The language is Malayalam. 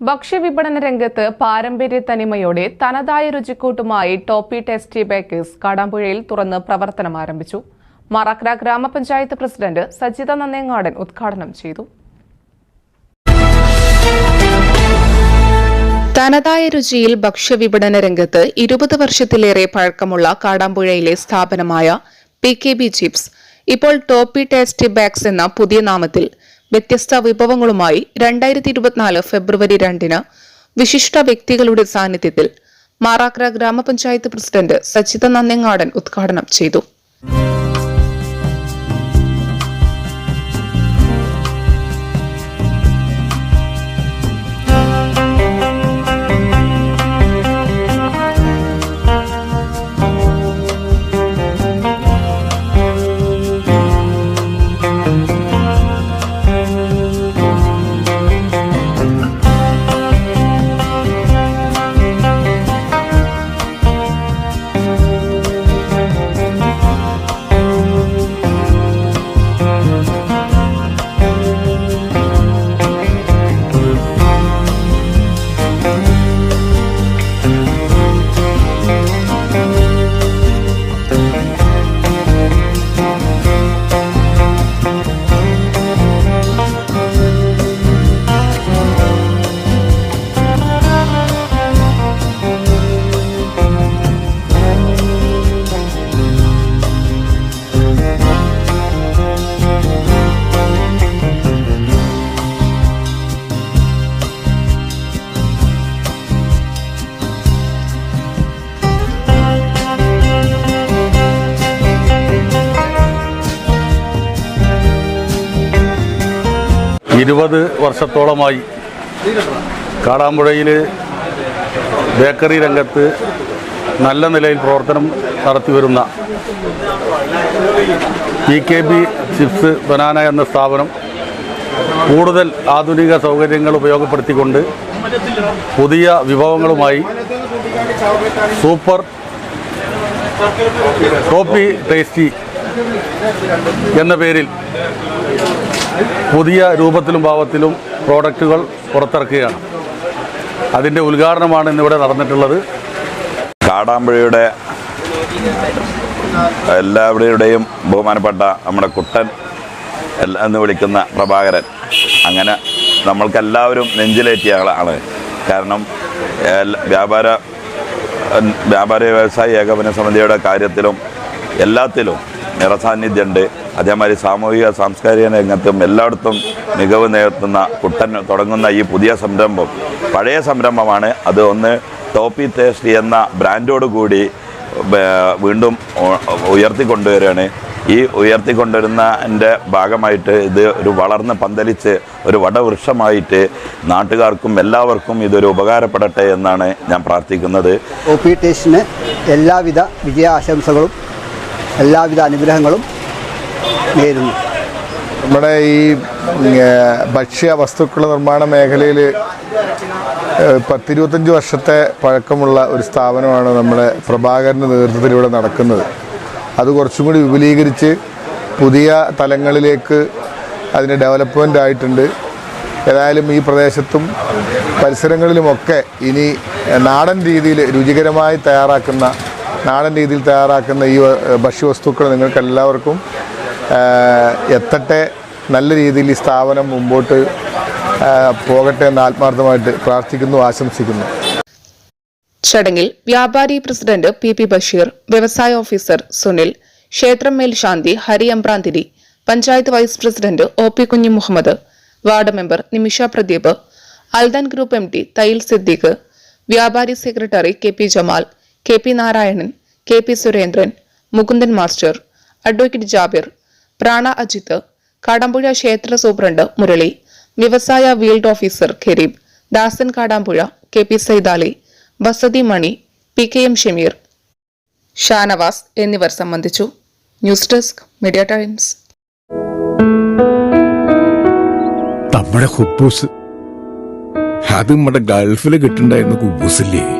ഭക്ഷ്യവിപണന രംഗത്ത് പാരമ്പര്യ തനിമയോടെ തനതായ രുചിക്കൂട്ടുമായി ടോപ്പി ടെസ്റ്റി ബേക്കേഴ്സ് കാടാമ്പുഴയിൽ തുറന്ന് പ്രവർത്തനം ആരംഭിച്ചു. മറക്ര ഗ്രാമപഞ്ചായത്ത് പ്രസിഡന്റ് സജിത നന്നേങ്ങാടൻ ഉദ്ഘാടനം ചെയ്തു. തനതായ രുചിയിൽ ഭക്ഷ്യവിപണന രംഗത്ത് ഇരുപത് വർഷത്തിലേറെ പഴക്കമുള്ള കാടാമ്പുഴയിലെ സ്ഥാപനമായ പി കെ ബി ചിപ്സ് ഇപ്പോൾ ടോപ്പി ടേസ്റ്റി ബാഗ്സ് എന്ന പുതിയ നാമത്തിൽ വ്യത്യസ്ത വിഭവങ്ങളുമായി രണ്ടായിരത്തി ഇരുപത്തിനാല് ഫെബ്രുവരി രണ്ടിന് വിശിഷ്ട വ്യക്തികളുടെ സാന്നിധ്യത്തിൽ മാറാക്ര ഗ്രാമപഞ്ചായത്ത് പ്രസിഡന്റ് സച്ചിത നന്നെങ്ങാടൻ ഉദ്ഘാടനം ചെയ്തു. ഇരുപത് വർഷത്തോളമായി കാടാമ്പുഴയിൽ ബേക്കറി രംഗത്ത് നല്ല നിലയിൽ പ്രവർത്തനം നടത്തി വരുന്ന P K B chips banana എന്ന സ്ഥാപനം കൂടുതൽ ആധുനിക സൗകര്യങ്ങൾ ഉപയോഗപ്പെടുത്തിക്കൊണ്ട് പുതിയ വിഭവങ്ങളുമായി സൂപ്പർ ടോപ്പി ടേസ്റ്റി എന്ന പേരിൽ പുതിയ രൂപത്തിലും ഭാവത്തിലും പ്രോഡക്റ്റുകൾ പുറത്തിറക്കുകയാണ്. അതിന്റെ ഉദ്ഘാടനമാണ് ഇന്നിവിടെ നടന്നിട്ടുള്ളത്. കാടാമ്പുഴയുടെ എല്ലാവരുടെയും ബഹുമാനപ്പെട്ട നമ്മുടെ കുട്ടൻ എന്ന് വിളിക്കുന്ന പ്രഭാകരൻ. അങ്ങനെ നമ്മൾക്കെല്ലാവരും നെഞ്ചിലേറ്റിയ ആളാണ്. കാരണം വ്യാപാര വ്യാപാര വ്യവസായ ഏകോപന സമിതിയുടെ കാര്യത്തിലും എല്ലാത്തിലും നിറസാന്നിധ്യമുണ്ട്. അതേമാതിരി സാമൂഹിക സാംസ്കാരിക രംഗത്തും എല്ലായിടത്തും മികവ് നേടുന്ന കുട്ടൻ തുടങ്ങുന്ന ഈ പുതിയ സംരംഭം പഴയ സംരംഭമാണ്. അത് ഒന്ന് ടോപ്പി ടേസ്റ്റ് എന്ന ബ്രാൻഡോട് കൂടി വീണ്ടും ഉയർത്തിക്കൊണ്ടുവരികയാണ്. ഈ ഉയർത്തിക്കൊണ്ടുവരുന്നതിന്റെ ഭാഗമായിട്ട് ഇത് ഒരു വളർന്ന് പന്തലിച്ച് ഒരു വടവൃക്ഷമായിട്ട് നാട്ടുകാർക്കും എല്ലാവർക്കും ഇതൊരു ഉപകാരപ്പെടട്ടെ എന്നാണ് ഞാൻ പ്രാർത്ഥിക്കുന്നത്. ഒ പി ടേസ്റ്റിന് എല്ലാവിധ വിജയാശംസകളും എല്ലാവിധ അനുഗ്രഹങ്ങളും നേരുന്നു. നമ്മുടെ ഈ ഭക്ഷ്യ വസ്തുക്കൾ നിർമ്മാണ മേഖലയിൽ പത്തിരുപത്തഞ്ച് വർഷത്തെ പഴക്കമുള്ള ഒരു സ്ഥാപനമാണ് നമ്മുടെ പ്രഭാകരന്റെ നേതൃത്വത്തിലൂടെ നടക്കുന്നത്. അത് കുറച്ചും കൂടി വിപുലീകരിച്ച് പുതിയ തലങ്ങളിലേക്ക് അതിന് ഡെവലപ്മെന്റ് ആയിട്ടുണ്ട്. ഏതായാലും ഈ പ്രദേശത്തും പരിസരങ്ങളിലുമൊക്കെ ഇനി നാടൻ രീതിയിൽ രുചികരമായി തയ്യാറാക്കുന്ന നാടൻ രീതിയിൽ തയ്യാറാക്കുന്ന ഈ ഭക്ഷ്യവസ്തുക്കൾ നിങ്ങൾക്കെല്ലാവർക്കും എത്തട്ടെ. നല്ല രീതിയിൽ ഈ സ്ഥാപനം മുമ്പോട്ട് പോകട്ടെ എന്ന് ആത്മാർത്ഥമായിട്ട് പ്രാർത്ഥിക്കുന്നു ആശംസിക്കുന്നു. ചടങ്ങിൽ വ്യാപാരി പ്രസിഡന്റ് പി പി ബഷീർ വ്യവസായ ഓഫീസർ സുനിൽ ക്ഷേത്രം മേൽശാന്തി Hari Ambranthiri panchayat vice president O P Kunju Muhammad ward member Nimisha Pradeep Aldan group M T Thayyil Siddique വ്യാപാരി secretary K P Jamal K P Narayanan K P Surendran Mukundan master advocate Jabir പ്രാണ അജിത്ത് കാടാമ്പുഴ ക്ഷേത്ര സൂപ്രണ്ട് മുരളി വ്യവസായ field officer Khareeb Dasan Kadampuzha K P Saithali വസതി Mani P K M Shameer. Shanavas എന്നിവർ സംബന്ധിച്ചു. News desk media times. നമ്മുടെ ഹുബൂസ്. അത് നമ്മുടെ ഗൾഫിൽ കിട്ടുണ്ടായിരുന്ന കുബൂസില്ലേ?